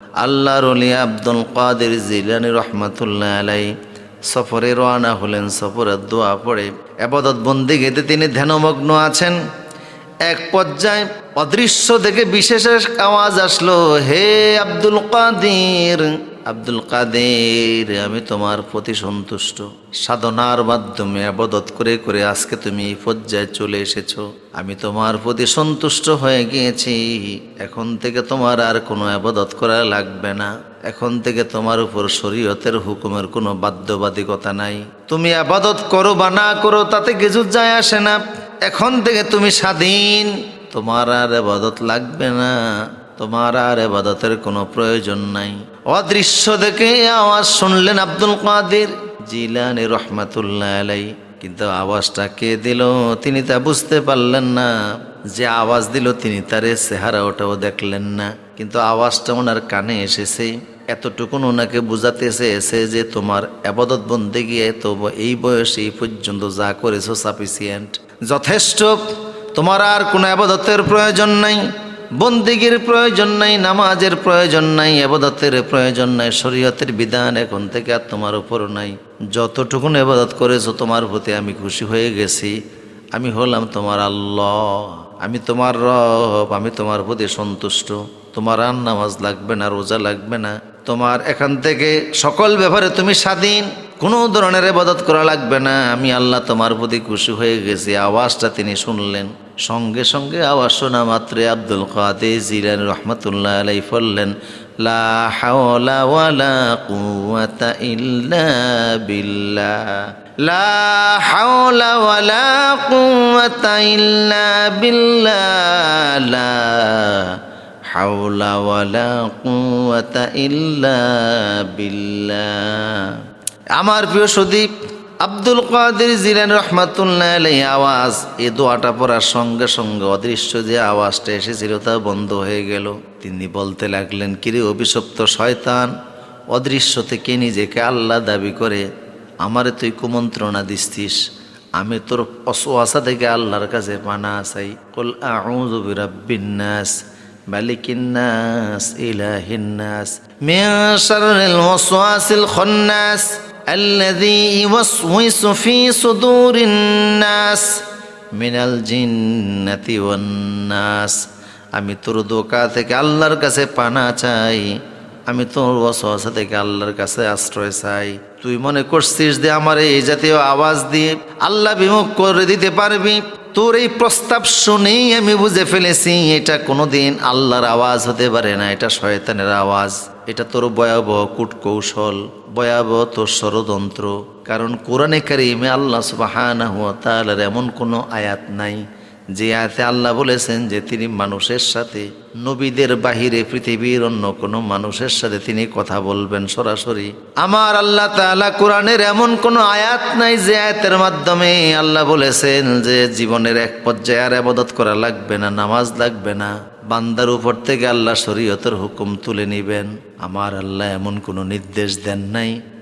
আল্লাহর আব্দুল কাদের জিলানি রহমাতুল্লাহ আলাই সফরে রওনা হলেন সফরের দোয়া পড়ে। আবাদত বন্দিগিতে তিনি ধ্যানমগ্ন আছেন। এক পর্যায়ে অদৃশ্য থেকে বিশেষ আওয়াজ আসলো, হে আব্দুল কাদের আব্দুল কাদের, আমি তোমার প্রতি সন্তুষ্ট। সাধনার মাধ্যমে আবাদত করে করে আজকে তুমি এই পর্যায়ে চলে এসেছ। আমি তোমার প্রতি সন্তুষ্ট হয়ে গিয়েছি। এখন থেকে তোমার আর কোনো আবাদত করা লাগবে না। এখন থেকে তোমার উপর শরীয়তের হুকুমের কোনো বাধ্যবাদিকতা নাই। তুমি আবাদত করো বা না করো, তাতে কিছু যায় আসে না। এখন থেকে তুমি স্বাধীন। তোমার আর আবাদত লাগবে না। তোমার আর আবাদতের কোনো প্রয়োজন নাই। অদৃশ্য দেখে আওয়াজ শুনলেন আব্দুল কাদের। জিলানি রহমাতুল্লাহ আলাই। কিন্তু আওয়াজটা কে দিল? তিনি তা বুঝতে পারলেন না। যে আওয়াজ দিল, তিনি তার চেহারা ওটাও দেখলেন না। কিন্তু আওয়াজটা ওনার কানে এসেছে। এতটুকুন ওনাকে বুঝাতে চেয়েছে যে তোমার আবাদত বন্দে গিয়ে তো এই বয়সে এই পর্যন্ত যা করেছ সাফিসিয়েন্ট যথেষ্ট। তোমার আর কোনো আবাদতের প্রয়োজন নাই। বন্দিগির প্রয়োজন নাই, নামাজের প্রয়োজন নাই আবাদতের প্রয়োজন নাই, শরীয়তের বিধান এখন থেকে আর তোমার উপর নাই। যতটুকুন আবাদত করেছ তোমার প্রতি আমি খুশি হয়ে গেছি। আমি হলাম তোমার আল্লাহ, আমি তোমার রব, আমি তোমার প্রতি সন্তুষ্ট। তোমার আর নামাজ লাগবে না, রোজা লাগবে না। তোমার এখান থেকে সকল ব্যাপারে তুমি স্বাধীন। কোনো ধরনের এবাদত করা লাগবে না। আমি আল্লাহ তোমার প্রতি খুশি হয়ে গেছি। আওয়াজটা তিনি শুনলেন। সঙ্গে সঙ্গে আওয়াজ শোনা মাত্রে আব্দুল কাদে জিলান রহমতুল্লাহ আলাই বললেন আমার প্রিয় সদীপ আব্দুল কাদের জিলান রহমাতুল্লাহ আলাই আওয়াজ। এ দোয়াটা পড়ার সঙ্গে সঙ্গে অদৃশ্য যে আওয়াজটা এসেছিল তা বন্ধ হয়ে গেল। তিনি বলতে লাগলেন, কিরে অভিশপ্ত শয়তান, অদৃশ্য থেকে নিজেকে আল্লাহ দাবি করে, আমারে তুই কুমন্ত্রণা দিস্তিস আমি তোর অসুয়াশা থেকে আল্লাহর কাছে পানা আসাই কল আউজবিরাবিন্নাস মালিকিন্নাস ইলাহিন্নাস মিয়া শারুল ওয়াসওয়াসিল খন্নাস। الذي يوسوس في صدور الناس من الجنة والناس আমি তোর দোকা থেকে আল্লাহর কাছে পানা চাই আমি তোর ওয়াসওয়াসা থেকে আল্লাহর কাছে আশ্রয় চাই। তুই মনে করছিস যে আমার এই জাতীয় আওয়াজ দিয়ে আল্লাহ বিমুখ করে দিতে পারবি? তোর এই প্রস্তাব শুনেই আমি বুঝে ফেলেছি, এটা কোনোদিন আল্লাহর আওয়াজ হতে পারে না। এটা শয়তানের আওয়াজ। এটা তোর ভয়াবহ কূটকৌশল, ভয়াবহ তোর ষড়যন্ত্র। কারণ কোরআনে কারিমে আল্লাহ তাআলার এমন কোনো আয়াত নাই যে আয়াতে আল্লাহ বলেছেন যে তিনি মানুষের সাথে, নবীদের বাহিরে পৃথিবীর অন্য কোনো মানুষের সাথে তিনি কথা বলবেন সরাসরি। আমার আল্লাহ তাআলা কোরআনের এমন কোনো আয়াত নাই যে আয়াতের মাধ্যমে আল্লাহ বলেছেন যে জীবনের এক পর্যায়ে আর আবাদত করা লাগবে না, নামাজ লাগবে না। বান্দার উপর থেকে আল্লাহ শরীয়তের হুকুম তুলে নিবেন। আমার আল্লাহ এমন কোনো নির্দেশ দেন নাই।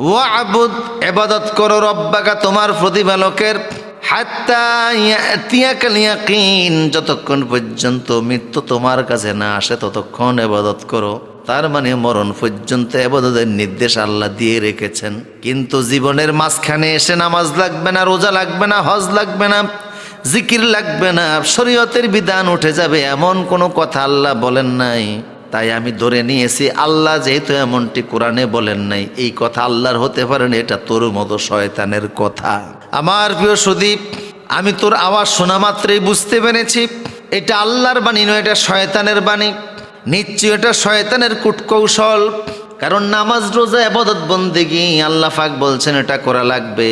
মৌত ওয়াবুদ, এবাদত করো রব্বাকা তোমার প্রতিপালকের যতক্ষণ পর্যন্ত মৃত্যু তোমার কাছে না আসে ততক্ষণ এবাদত করো। তার মানে মরণ পর্যন্ত এবাদতের নির্দেশ আল্লাহ দিয়ে রেখেছেন। কিন্তু জীবনের মাঝখানে এসে নামাজ লাগবে না, রোজা লাগবে না, হজ লাগবে না, জিকির লাগবে না, শরীয়তের বিধান উঠে যাবে এমন কোনো কথা আল্লাহ বলেন নাই। তাই আমি ধরে নিয়েছি, আল্লাহ যেহেতু এমনটি কোরআনে বলেন নাই, এই কথা আল্লাহর হতে পারে না, এটা তোর মতো শয়তানের কথা। আমার প্রিয় সুদীপ, আমি তোর আওয়াজ শোনা মাত্রই বুঝতে পেরেছি, এটা আল্লাহর বাণী নয়, এটা শয়তানের বাণী। নিশ্চয় এটা শয়তানের কূটকৌশল, কারণ নামাজ, রোজা, আবাদত, বন্দেগি, আল্লাহ পাক বলছেন এটা করা লাগবে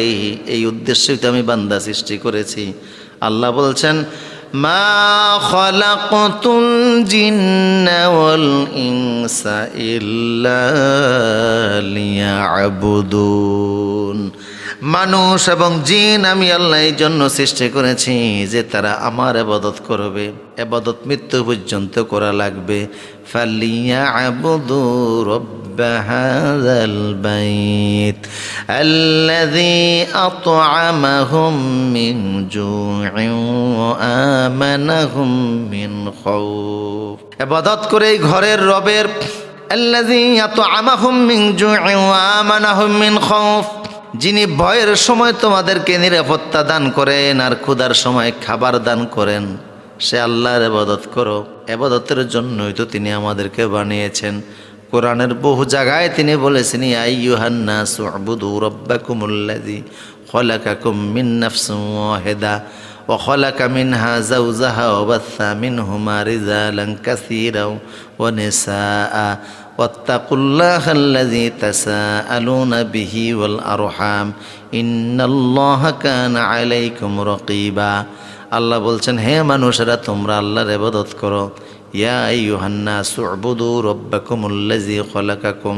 এই উদ্দেশ্যেই তো আমি বান্দা সৃষ্টি করেছি। আল্লাহ বলছেন ما خلقت الجن والإنس إلا ليعبدون মানুষ এবং জিন আমি আল্লাহ জন্য সৃষ্টি করেছি যে তারা আমার এবাদত করবে এবাদত মৃত্যু পর্যন্ত করা লাগবে। ফালিয়া আবুদু রব্বাহাদাল বাইত আল্লাযী আত'আমাহুম মিন জু'ইন ওয়া আমানাহুম মিন খাউফ। আবাদত করে এই ঘরের রবের, আল্লাযী আত'আমাহুম মিন জু'ইন ওয়া আমানাহুম মিন খাউফ। যিনি ভয়ের সময় তোমাদেরকে নিরাপত্তা দান করেন আর ক্ষুধার সময় খাবার দান করেন সে আল্লাহর এবাদত করো এবাদতের জন্যই তো তিনি আমাদেরকে বানিয়েছেন কোরআনের বহু জায়গায় তিনি বলেছেন আই ইউহান্না সুবুদু রব্বাকুমুল্লাযী খলাকাকুম মিন নাফসিন ওয়াহিদা وخلق منها زوجها وبث منهما رجالا كثيرا ونساء واتقوا الله الذي تساءلون به والأرحام إن الله كان عليكم رقيبا আল্লাহ বলছেন হে মানুষেরা তোমরা আল্লাহর ইবাদত করো ইয়া আইয়ুহান্না সুবুদু রব্বাকুমুল্লাযী খলাকাকুম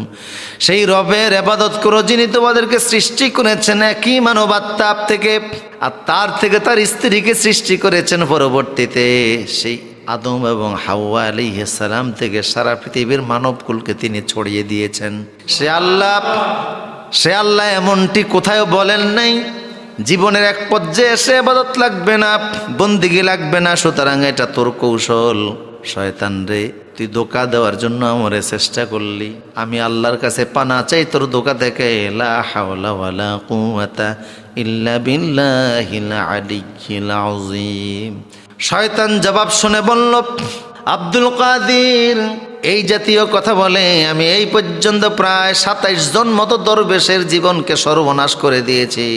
সেই রবের ইবাদত করো যিনি তোমাদেরকে সৃষ্টি করেছেন একই মানবাত্মা থেকে আর তার থেকে তার স্ত্রীকে সৃষ্টি করেছেন পরবর্তীতে সেই আদম এবং হাওয়া আলাইহিস সালাম থেকে সারা পৃথিবীর মানবকুলকে তিনি ছড়িয়ে দিয়েছেন। সে আল্লাহ সে আল্লাহ এমনটি কোথায় বলেন নাই। জীবনের এক পর্যায়ে এসে আবাদত লাগবে না, বন্দিগি লাগবে না, সুতরাং এটা তোর কৌশল। শয়তান রে, তুই ধোকা দেওয়ার জন্য আমারে চেষ্টা করলি। আমি আল্লাহর কাছে পানা চাই, তোর ধোকা থেকে লা হাওলা ইল্লা বিল্লাহিল শয়তান জবাব শুনে বলল, আব্দুল কাদির, এই জাতীয় কথা বলে আমি এই পর্যন্ত প্রায় সাতাইশ জন মতো দরবেশের জীবনকে সর্বনাশ করে দিয়েছি।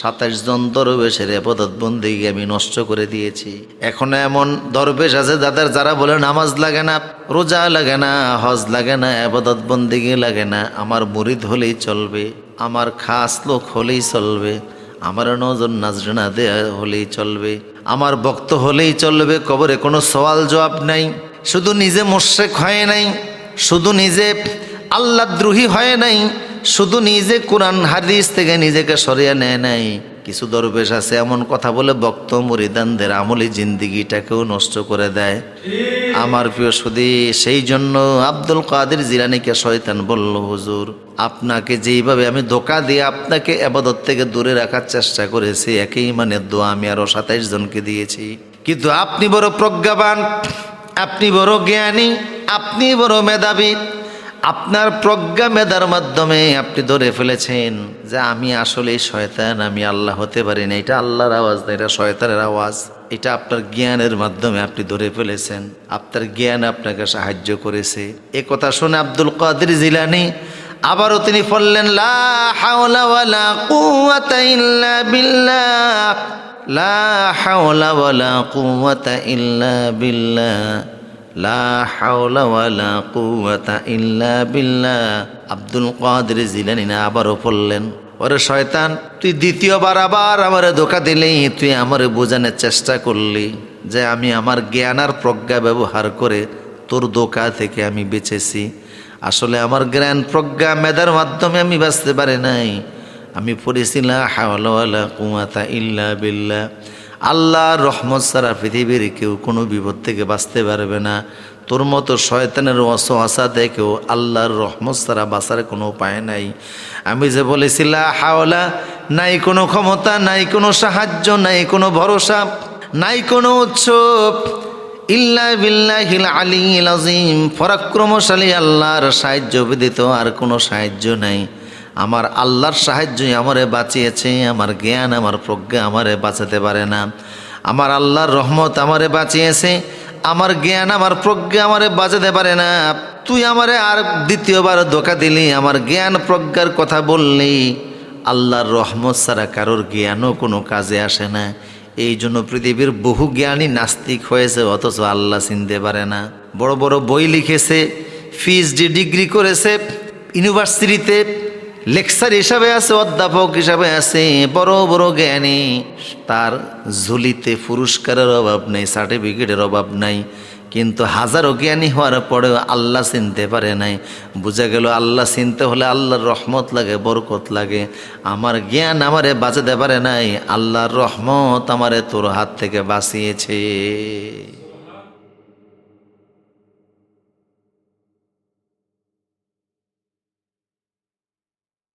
সাতাইশ জন দরবেশের এপদতবন্দিকে আমি নষ্ট করে দিয়েছি। এখন এমন দরবেশ আছে যাদের যারা বলে নামাজ লাগে না, রোজা লাগে না, হজ লাগে না আবাদত বন্দিগি লাগে না। আমার মুরিদ হলেই চলবে, আমার খাস লোক হলেই চলবে, আমার নজন নাজরানা দেয়া হলেই চলবে আমার বক্ত হলেই চলবে কবরে, কোনো সওয়াল জবাব নাই। শুধু নিজে মোশেক হয় নাই, শুধু নিজে আল্লাহ দ্রোহী হয় নাই, শুধু নিজে কোরআন, হাদিস থেকে নিজেকে সরিয়ে নেয় নাই। কিছু দরবেশ আছে, এমন কথা বলে বক্ত মরিদানদের আমলি জিন্দিগিটাকেও নষ্ট করে দেয়। আমার প্রিয় সুদী, সেই জন্য আব্দুল কাদের জিরানিকে শয়তান বলল, হুজুর আপনাকে যেইভাবে আমি ধোকা দিয়ে আপনাকে আবাদত থেকে দূরে রাখার চেষ্টা করেছি, একই মানে দোয়া আমি আরও সাতাইশ জনকে দিয়েছি। কিন্তু আপনি বড় প্রজ্ঞাবান, আপনি বড় জ্ঞানী, আপনি বড় মেধাবী, আপনার প্রজ্ঞা মেধার মাধ্যমে আপনি ধরে ফেলেছেন যে আমি আসলে শয়তান, আমি আল্লাহ হতে পারি না। এটা আল্লাহর আওয়াজ না, এটা শয়তানের আওয়াজ। এটা আপনার জ্ঞানের মাধ্যমে আপনি ধরে ফেলেছেন। আপনার জ্ঞান আপনাকে সাহায্য করেছে। এ কথা শুনে আব্দুল কাদের জিলানি আবারও তিনি বললেন লা ইল্লা লা ইল্লা লা ইল্লা আব্দুল কাদের জিলানি না আবারও পড়লেন, ওরে শয়তান, তুই দ্বিতীয়বার আবার আমারে ধোকা দিলি, তুই আমারে বোঝানোর চেষ্টা করলি যে আমি আমার জ্ঞান আর প্রজ্ঞা ব্যবহার করে তোর ধোকা থেকে আমি বেঁচেছি। আসলে আমার জ্ঞান প্রজ্ঞা মেধার মাধ্যমে আমি বাঁচতে পারি নাই। আমি পড়েছিলাম ইল্লা বিল্লা আল্লাহর রহমত সারা পৃথিবীর কেউ কোনো বিপদ থেকে বাঁচতে পারবে না। তোর মতো শয়তানের অসহাসা দেখেও আল্লাহর রহমত সারা বাঁচার কোনো উপায় নাই। আমি যে বলেছিলাম হাওলা, নাই কোনো ক্ষমতা, নাই কোনো সাহায্য, নাই কোনো ভরসা, নাই কোনো উৎসব ইল্লা বিল্লাহিল আলী আজিম পরাক্রমশালী আল্লাহর সাহায্য ব্যতীত আর কোনো সাহায্য নাই। আমার আল্লাহর সাহায্যই আমারে বাঁচিয়েছে, আমার জ্ঞান, আমার প্রজ্ঞা আমারে বাঁচাতে পারে না। আমার আল্লাহর রহমত আমারে বাঁচিয়েছে, আমার জ্ঞান, আমার প্রজ্ঞা আমারে বাঁচাতে পারে না। তুই আমারে আর দ্বিতীয়বার ধোকা দিলি, আমার জ্ঞান প্রজ্ঞার কথা বললি। আল্লাহর রহমত ছাড়া কারোর জ্ঞানও কোনো কাজে আসে না। এই জন্য পৃথিবীর বহু জ্ঞানী নাস্তিক হয়েছে, অথচ আল্লাহ চিনতে পারে না। বড় বড় বই লিখেছে পিএইচডি ডিগ্রি করেছে, ইউনিভার্সিটিতে লেকচার হিসাবে আছে, অধ্যাপক হিসাবে আছে, বড় বড় জ্ঞানী। তার ঝুলিতে পুরস্কারের অভাব নেই, সার্টিফিকেটের অভাব নাই। কিন্তু হাজারো জ্ঞানী হওয়ার পরেও আল্লাহ চিনতে পারে নাই। বোঝা গেল আল্লাহ চিনতে হলে আল্লাহর রহমত লাগে, বরকত লাগে। আমার জ্ঞান আমারে বাঁচাতে পারে নাই, আল্লাহর রহমত আমারে তোর হাত থেকে বাঁচিয়েছে।